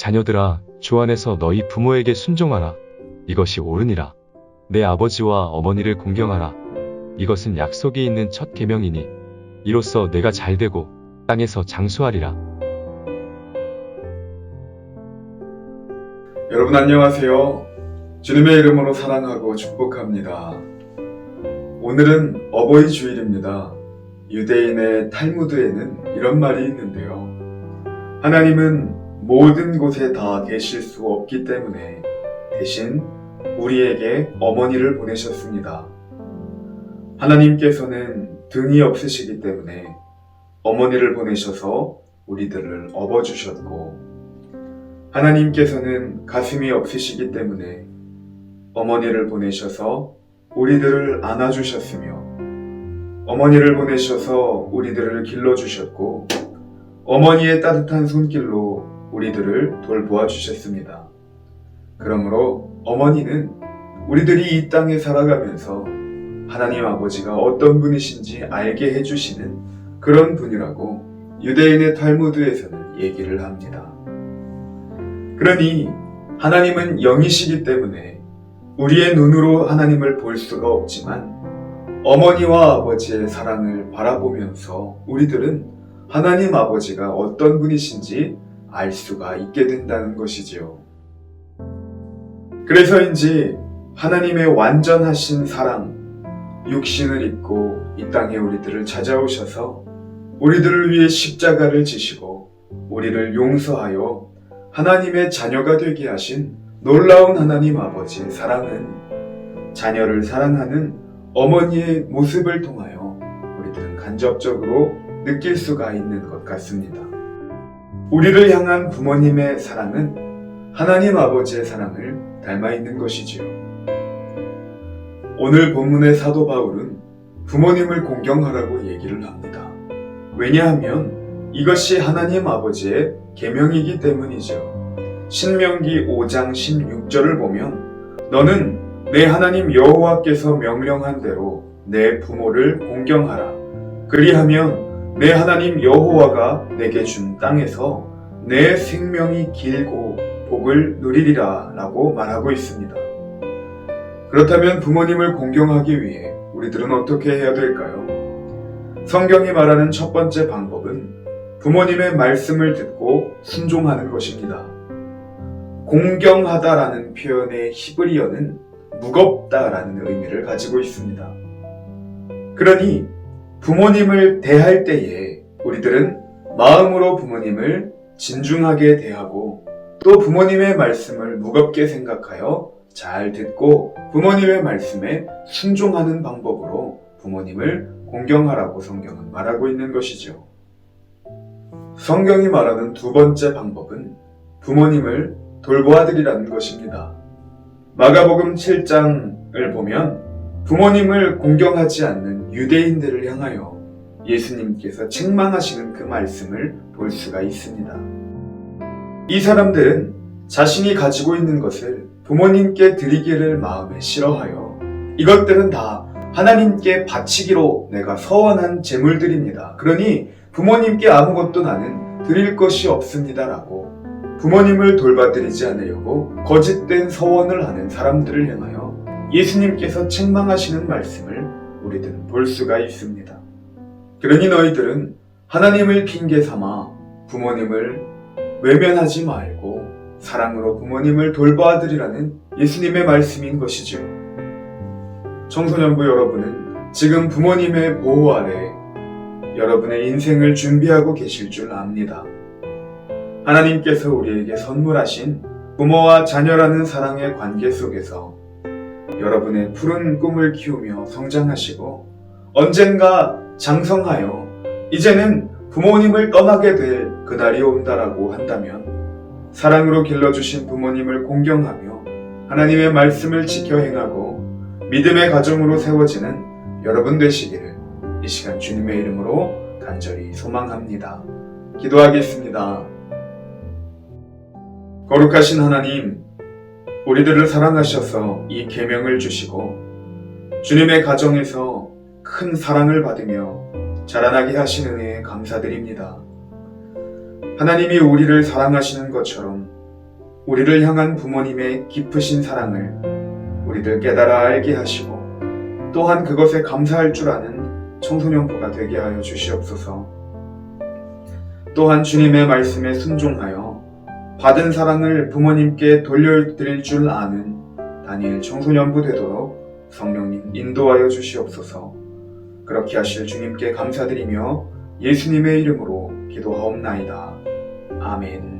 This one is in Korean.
자녀들아, 주 안에서 너희 부모에게 순종하라. 이것이 옳으니라. 내 아버지와 어머니를 공경하라. 이것은 약속이 있는 첫 계명이니 이로써 내가 잘되고 땅에서 장수하리라. 여러분 안녕하세요. 주님의 이름으로 사랑하고 축복합니다. 오늘은 어버이 주일입니다. 유대인의 탈무드에는 이런 말이 있는데요. 하나님은 모든 곳에 다 계실 수 없기 때문에 대신 우리에게 어머니를 보내셨습니다. 하나님께서는 등이 없으시기 때문에 어머니를 보내셔서 우리들을 업어주셨고 하나님께서는 가슴이 없으시기 때문에 어머니를 보내셔서 우리들을 안아주셨으며 어머니를 보내셔서 우리들을 길러주셨고 어머니의 따뜻한 손길로 우리들을 돌보아 주셨습니다. 그러므로 어머니는 우리들이 이 땅에 살아가면서 하나님 아버지가 어떤 분이신지 알게 해주시는 그런 분이라고 유대인의 탈무드에서는 얘기를 합니다. 그러니 하나님은 영이시기 때문에 우리의 눈으로 하나님을 볼 수가 없지만 어머니와 아버지의 사랑을 바라보면서 우리들은 하나님 아버지가 어떤 분이신지 알 수가 있게 된다는 것이지요. 그래서인지 하나님의 완전하신 사랑, 육신을 입고 이 땅에 우리들을 찾아오셔서 우리들을 위해 십자가를 지시고 우리를 용서하여 하나님의 자녀가 되게 하신 놀라운 하나님 아버지의 사랑은 자녀를 사랑하는 어머니의 모습을 통하여 우리들은 간접적으로 느낄 수가 있는 것 같습니다. 우리를 향한 부모님의 사랑은 하나님 아버지의 사랑을 닮아 있는 것이지요. 오늘 본문의 사도 바울은 부모님을 공경하라고 얘기를 합니다. 왜냐하면 이것이 하나님 아버지의 계명이기 때문이죠. 신명기 5장 16절을 보면 너는 내 하나님 여호와께서 명령한 대로 내 부모를 공경하라. 그리하면 내 하나님 여호와가 내게 준 땅에서 내 생명이 길고 복을 누리리라 라고 말하고 있습니다. 그렇다면 부모님을 공경하기 위해 우리들은 어떻게 해야 될까요? 성경이 말하는 첫 번째 방법은 부모님의 말씀을 듣고 순종하는 것입니다. 공경하다라는 표현의 히브리어는 무겁다라는 의미를 가지고 있습니다. 그러니 부모님을 대할 때에 우리들은 마음으로 부모님을 진중하게 대하고 또 부모님의 말씀을 무겁게 생각하여 잘 듣고 부모님의 말씀에 순종하는 방법으로 부모님을 공경하라고 성경은 말하고 있는 것이죠. 성경이 말하는 두 번째 방법은 부모님을 돌보아드리라는 것입니다. 마가복음 7장을 보면 부모님을 공경하지 않는 유대인들을 향하여 예수님께서 책망하시는 그 말씀을 볼 수가 있습니다. 이 사람들은 자신이 가지고 있는 것을 부모님께 드리기를 마음에 싫어하여 이것들은 다 하나님께 바치기로 내가 서원한 재물들입니다. 그러니 부모님께 아무것도 나는 드릴 것이 없습니다라고 부모님을 돌봐드리지 않으려고 거짓된 서원을 하는 사람들을 향하여 예수님께서 책망하시는 말씀을 우리들은 볼 수가 있습니다. 그러니 너희들은 하나님을 핑계 삼아 부모님을 외면하지 말고 사랑으로 부모님을 돌봐드리라는 예수님의 말씀인 것이지요. 청소년부 여러분은 지금 부모님의 보호 아래 여러분의 인생을 준비하고 계실 줄 압니다. 하나님께서 우리에게 선물하신 부모와 자녀라는 사랑의 관계 속에서 여러분의 푸른 꿈을 키우며 성장하시고 언젠가 장성하여 이제는 부모님을 떠나게 될 그날이 온다라고 한다면 사랑으로 길러주신 부모님을 공경하며 하나님의 말씀을 지켜 행하고 믿음의 가정으로 세워지는 여러분 되시기를 이 시간 주님의 이름으로 간절히 소망합니다. 기도하겠습니다. 거룩하신 하나님, 우리들을 사랑하셔서 이 계명을 주시고 주님의 가정에서 큰 사랑을 받으며 자라나게 하신 은혜에 감사드립니다. 하나님이 우리를 사랑하시는 것처럼 우리를 향한 부모님의 깊으신 사랑을 우리들 깨달아 알게 하시고 또한 그것에 감사할 줄 아는 청소년부가 되게 하여 주시옵소서. 또한 주님의 말씀에 순종하여 받은 사랑을 부모님께 돌려드릴 줄 아는 다니엘 청소년부 되도록 성령님 인도하여 주시옵소서. 그렇게 하실 주님께 감사드리며 예수님의 이름으로 기도하옵나이다. 아멘.